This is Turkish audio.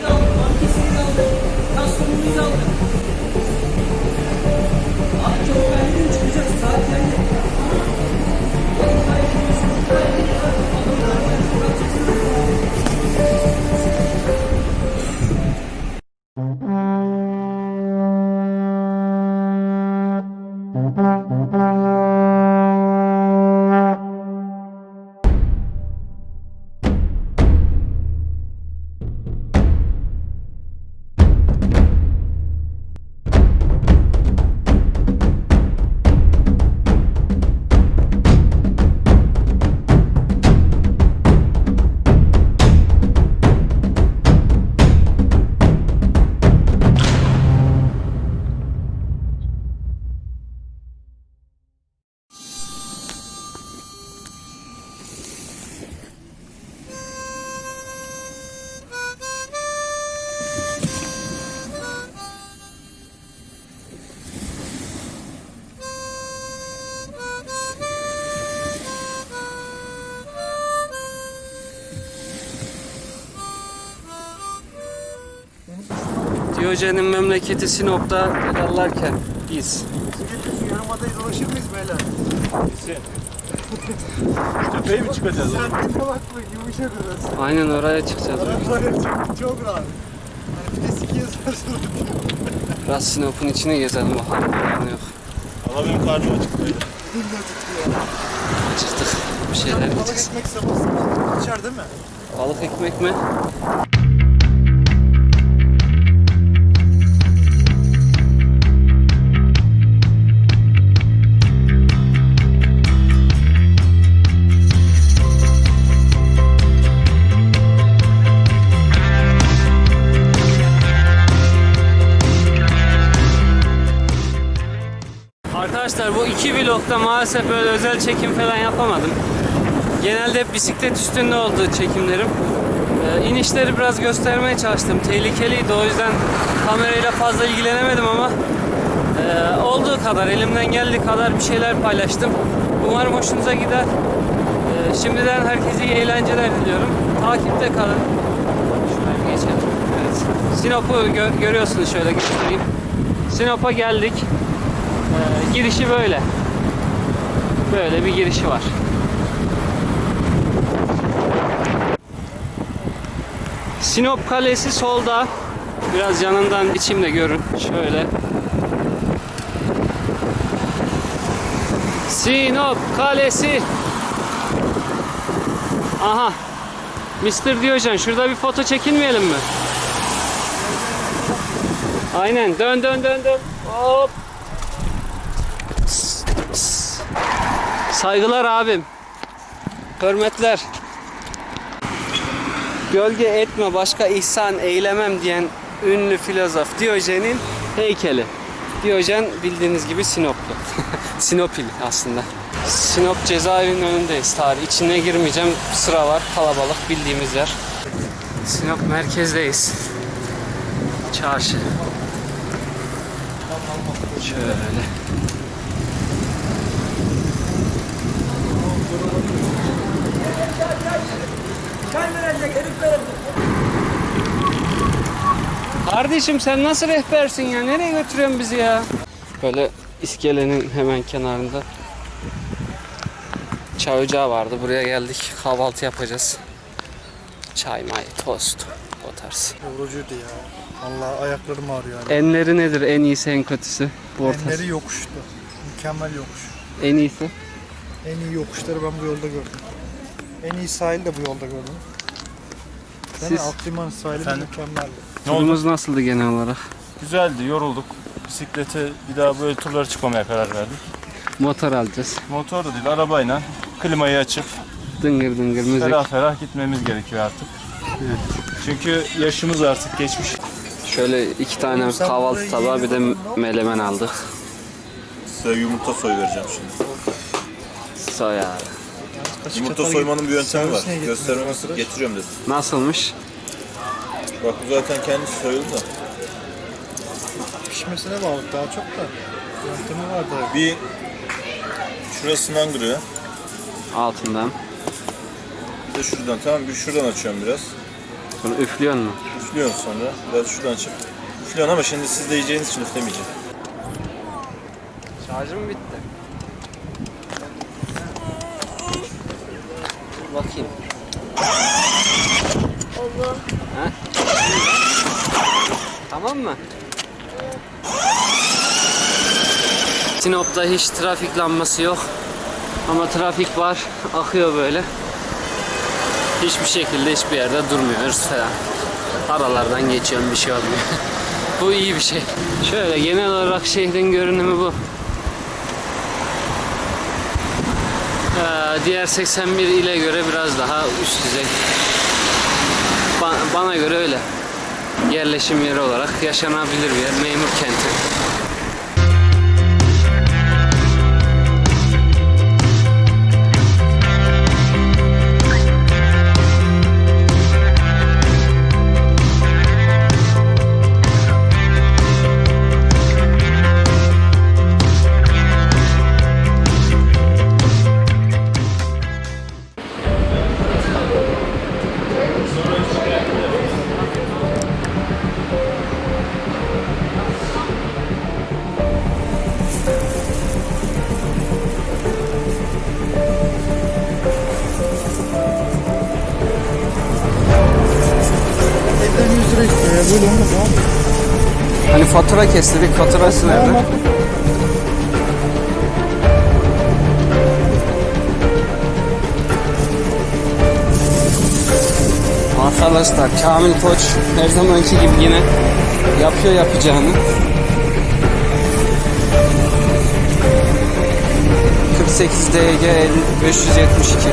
aldık, bankesini aldık, tasmanımızı aldık. Diyojen'in memleketi Sinop'ta pedallarken biz. Yarımada'yı dolaşır mıyız beyler? Tepeye mi çıkacağız? Sen dinle bak bu yumuşak orası. Aynen oraya çıkacağız. Arabalar çok, çok rahat. Hani bir de sikiye zor Biraz Sinop'un içine gezelim bakalım. Yani yok. Ama benim karnım acıktı. Dinle tutuyor. Acıktık. Bir şeyler Balık yiyeceğiz. ekmek sabah sabah içer değil mi? Balık ekmek mi? Arkadaşlar bu iki vlogda maalesef böyle özel çekim falan yapamadım. Genelde hep bisiklet üstünde oldu çekimlerim. Ee, inişleri biraz göstermeye çalıştım. Tehlikeliydi o yüzden kamerayla fazla ilgilenemedim ama e, olduğu kadar elimden geldiği kadar bir şeyler paylaştım. Umarım hoşunuza gider. Ee, şimdiden herkese iyi eğlenceler diliyorum. Takipte kalın. Şöyle geçelim. Evet. Sinop'u gö- görüyorsunuz şöyle göstereyim. Sinop'a geldik. Girişi böyle. Böyle bir girişi var. Sinop Kalesi solda. Biraz yanından içimde görün. Şöyle. Sinop Kalesi. Aha. Mr. Diyojen şurada bir foto çekinmeyelim mi? Aynen. Dön dön dön dön. Hop. Saygılar abim. Hürmetler. Gölge etme başka ihsan eylemem diyen ünlü filozof Diyojen'in heykeli. Diyojen bildiğiniz gibi Sinoplu. Sinopili aslında. Sinop cezaevinin önündeyiz. Tarih içine girmeyeceğim. Sıra var. Kalabalık bildiğimiz yer. Sinop merkezdeyiz. Çarşı. Şöyle. Kardeşim sen nasıl rehbersin ya? Nereye götürüyorsun bizi ya? Böyle iskelenin hemen kenarında çay ocağı vardı. Buraya geldik. Kahvaltı yapacağız. Çay, may, tost. O tarz. Yorucuydu ya. Vallahi ayaklarım ağrıyor yani. Enleri nedir? En iyisi, en kötüsü. Bu ortası. Enleri yokuştu. Mükemmel yokuş. En iyisi. En iyi yokuşları ben bu yolda gördüm. En iyi sahil de bu yolda gördüm. Siz Akliman sahili Efendim? mükemmeldi. Ne turumuz nasıldı genel olarak? Güzeldi, yorulduk. Bisiklete bir daha böyle turlara çıkmamaya karar verdik. Motor alacağız. Motor da değil, arabayla klimayı açıp Dıngır dıngır müzik. ferah ferah gitmemiz gerekiyor artık. Çünkü yaşımız artık geçmiş. Şöyle iki tane kahvaltı tabağı bir de melemen aldık. Size yumurta soy vereceğim şimdi. Soya. Kaç Yumurta çatal soymanın bir yöntemi var. Arkadaş. getiriyorum dedim. Nasılmış? Bak bu zaten kendisi soyuldu da. Pişmesine bağlı daha çok da. Yöntemi var da. Bir şurasından kırıyor. Altından. Bir de şuradan tamam bir şuradan açıyorum biraz. Sonra üflüyor mu? Üflüyorsun sonra. Biraz şuradan çık. Üflüyorsun ama şimdi siz de yiyeceğiniz için üflemeyeceğim. Şarjım bitti. Bakayım. Allah. Tamam mı? Sinop'ta hiç trafik lambası yok. Ama trafik var. Akıyor böyle. Hiçbir şekilde hiçbir yerde durmuyoruz falan. Aralardan geçiyorum bir şey olmuyor. bu iyi bir şey. Şöyle genel olarak şehrin görünümü bu. Diğer 81 ile göre biraz daha üst düzey. Ba- bana göre öyle yerleşim yeri olarak yaşanabilir bir yer. Memur kenti. Hani fatura kestirdik. Faturası nerede? Arkadaşlar Kamil Koç her zamanki gibi yine yapıyor yapacağını. 48 DG 572